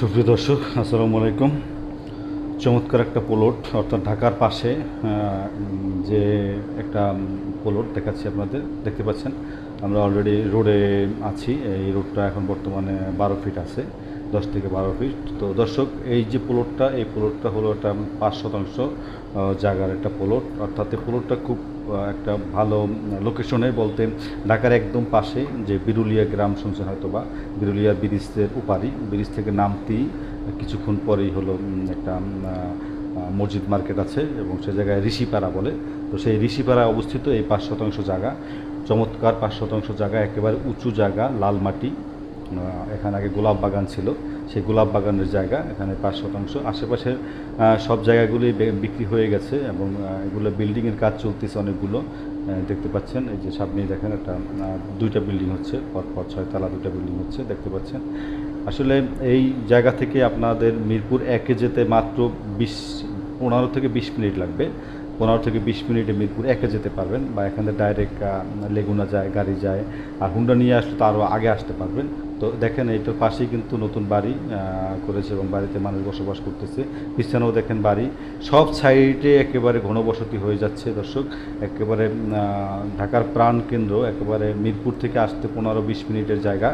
সুপ্রিয় দর্শক, আসসালামু আলাইকুম। চমৎকার একটা পোলট, অর্থাৎ ঢাকার পাশে যে একটা পোলট দেখাচ্ছি আপনাদের, দেখতে পাচ্ছেন? আমরা অলরেডি রোডে আছি, এই রোডটা এখন বর্তমানে বারো ফিট আছে, দশ থেকে বারো ফিট তো দর্শক, এই যে পোলটটা, এই পোলটটা হলো একটা পাঁচ শতাংশ জায়গার একটা পোলট। অর্থাৎ এই পোলটটা খুব একটা ভালো লোকেশনে বলতে ঢাকার একদম পাশে যে বিরুলিয়া গ্রাম শুনছেন হয়তো বা বিরুলিয়া ব্রিজের উপারি ব্রিজ থেকে নামতেই কিছুক্ষণ পরেই হলো একটা মসজিদ মার্কেট আছে এবং সে জায়গায় ঋষিপাড়া বলে। তো সেই ঋষিপাড়ায় অবস্থিত এই পাঁচ শতাংশ জায়গা। চমৎকার পাঁচ শতাংশ জায়গা, একেবারে উঁচু জায়গা, লাল মাটি। এখানে আগে গোলাপ বাগান ছিল। সেই গোলাপ বাগানের জায়গা, এখানে পাঁচ শতাংশ। আশেপাশের সব জায়গাগুলি বিক্রি হয়ে গেছে এবং এগুলো বিল্ডিংয়ের কাজ চলতেছে অনেকগুলো। দেখতে পাচ্ছেন, এই যে সামনেই দেখেন একটা দুইটা বিল্ডিং হচ্ছে, পরপর ছয়তলা দুইটা বিল্ডিং হচ্ছে, দেখতে পাচ্ছেন। আসলে এই জায়গা থেকে আপনাদের মিরপুর একে যেতে মাত্র বিশ, পনেরো থেকে বিশ মিনিট লাগবে। পনেরো থেকে বিশ মিনিটে মিরপুর একে যেতে পারবেন বা এখানে ডাইরেক্ট লেগুনা যায়, গাড়ি যায়, আর হুন্ডা নিয়ে আসলে তো আরও আগে আসতে পারবেন। তো দেখেন এইটার পাশেই কিন্তু নতুন বাড়ি করেছে এবং বাড়িতে মানুষ বসবাস করতেছে। পিছনেও দেখেন বাড়ি। সব সাইডে একেবারে ঘনবসতি হয়ে যাচ্ছে দর্শক। একেবারে ঢাকার প্রাণ কেন্দ্র, একেবারে মিরপুর থেকে আসতে পনেরো বিশ মিনিটের জায়গা।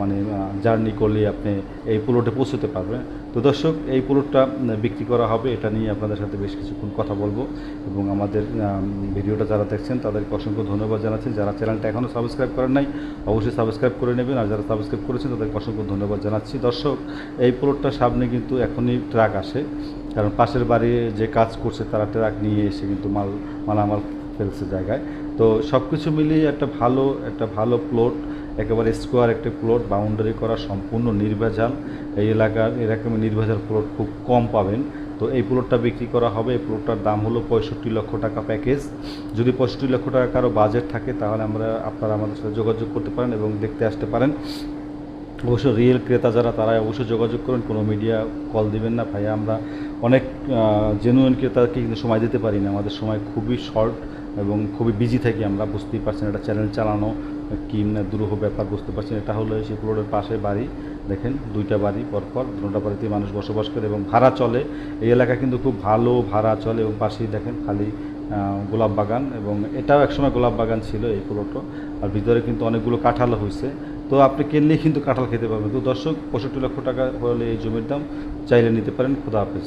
মানে জার্নি করলে আপনি এই প্লটে পৌঁছতে পারবেন। তো দর্শক, এই প্লটটা বিক্রি করা হবে। এটা নিয়ে আপনাদের সাথে বেশ কিছুক্ষণ কথা বলব এবং আমাদের ভিডিওটা যারা দেখছেন, তাদেরকে অসংখ্য ধন্যবাদ জানাচ্ছি। যারা চ্যানেলটা এখনও সাবস্ক্রাইব করেন নাই, অবশ্যই সাবস্ক্রাইব করে নেবেন। আর যারা সাবস্ক্রাইব করেছেন, তাদেরকে অসংখ্য ধন্যবাদ জানাচ্ছি। দর্শক, এই প্লটটার সামনে কিন্তু এখনই ট্রাক আসে, কারণ পাশের বাড়ি যে কাজ করছে তারা ট্রাক নিয়ে এসে কিন্তু মাল, মালামাল ফেলছে জায়গায়। তো সব কিছু মিলিয়ে একটা ভালো একটা ভালো প্লট, একেবারে স্কোয়ার একটা প্লট, বাউন্ডারি করা সম্পূর্ণ নির্ভেজাল। এই এলাকার, এরকম নির্ভেজাল প্লট খুব কম পাবেন। তো এই প্লটটা বিক্রি করা হবে। এই প্লটটার দাম হলো পঁয়ষট্টি লক্ষ টাকা প্যাকেজ। যদি পঁয়ষট্টি লক্ষ টাকা কারও বাজেট থাকে, তাহলে আমরা, আপনারা আমাদের সাথে যোগাযোগ করতে পারেন এবং দেখতে আসতে পারেন। অবশ্য রিয়েল ক্রেতা যারা তারা অবশ্যই যোগাযোগ করুন। কোনো মিডিয়া কল দিবেন না। ভাইয়া, আমরা অনেক জেনুইন ক্রেতাকে কিন্তু সময় দিতে পারি না। আমাদের সময় খুবই শর্ট এবং খুবই বিজি থাকি আমরা। বুঝতেই পারছেন, একটা চ্যানেল চালানো কি না দুরূহ ব্যাপার বুঝতে পারছেন। এটা হলো সেই প্লটের পাশে বাড়ি। দেখেন, দুইটা বাড়ি পরপর, দুটা বাড়িতে মানুষ বসবাস করে এবং ভাড়া চলে। এই এলাকা কিন্তু খুব ভালো ভাড়া চলে এবং পাশেই দেখেন খালি গোলাপ বাগান এবং এটাও একসময় গোলাপ বাগান ছিল এই প্লটও আর ভিতরে কিন্তু অনেকগুলো কাঁঠালও হয়েছে। তো আপনি কিনলেই কিন্তু কাঁঠাল খেতে পারবেন। তো দর্শক, পঁয়ষট্টি লক্ষ টাকা হলে এই জমির দাম চাইলে নিতে পারেন। খুদা হাফেজ।